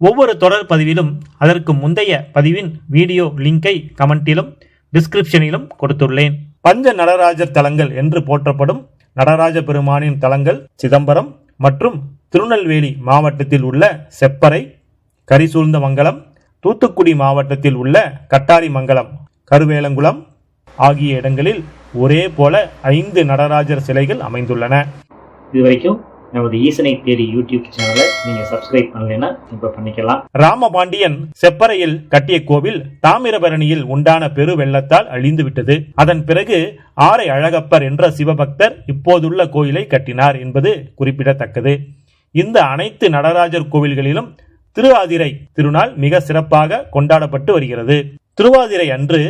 ஒவ்வொரு தொடர் பதிவிலும் அதற்கு முந்தைய பதிவின் வீடியோ லிங்கை கமெண்டிலும் டிஸ்கிரிப்ஷனிலும் கொடுத்துள்ளேன். பஞ்ச நடராஜர் தலங்கள் என்று போற்றப்படும் நடராஜ பெருமானின் தலங்கள் சிதம்பரம் மற்றும் திருநெல்வேலி மாவட்டத்தில் உள்ள செப்பறை கரிசூழ்ந்த மங்கலம் தூத்துக்குடி மாவட்டத்தில் உள்ள கட்டாரி மங்கலம் கருவேலங்குளம் ஆகிய இடங்களில் ஒரே போல ஐந்து நடராஜர் சிலைகள் அமைந்துள்ளன. இதுவரைக்கும் நமது ஈசனை தேடி யூடியூப் சேனலை நீங்க சப்ஸ்கிரைப் பண்ணலைன்னா இப்ப பண்ணிக்கலாம். ராமபாண்டியன் செப்பறையில் கட்டிய கோவில் தாமிரபரணியில் உண்டான பெரு வெள்ளத்தால் அழிந்துவிட்டது. அதன் பிறகு ஆரை அழகப்பர் என்ற சிவபக்தர் இப்போதுள்ள கோயிலை கட்டினார் என்பது குறிப்பிடத்தக்கது. இந்த அனைத்து நடராஜர் கோவில்களிலும் திருவாதிரை திருநாள் மிக சிறப்பாக கொண்டாடப்பட்டு வருகிறது. திருவாதிரை அன்று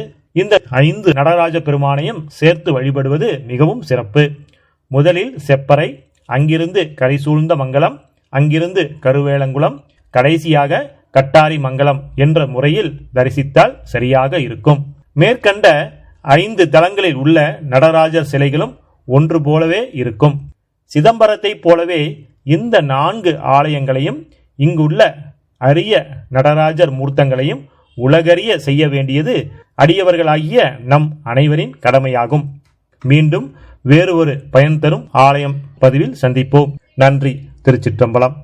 இந்த ஐந்து நடராஜ பெருமானையும் சேர்த்து வழிபடுவது மிகவும் சிறப்பு. முதலில் செப்பறை அங்கிருந்து கரிசூழ்ந்த மங்கலம் அங்கிருந்து கருவேலங்குளம் கடைசியாக கட்டாரி மங்கலம் என்ற முறையில் தரிசித்தால் சரியாக இருக்கும். மேற்கண்ட ஐந்து தலங்களில் உள்ள நடராஜர் சிலைகளும் ஒன்று போலவே இருக்கும். சிதம்பரத்தைப் போலவே இந்த நான்கு ஆலயங்களையும் இங்குள்ள அரிய நடராஜர் மூர்த்தங்களையும் உலகறிய செய்ய வேண்டியது அடியவர்களாகிய நம் அனைவரின் கடமையாகும். மீண்டும் வேறு ஒரு பயன் தரும் ஆலயம் பதிவில் சந்திப்போம். நன்றி. திருச்சிற்றம்பலம்.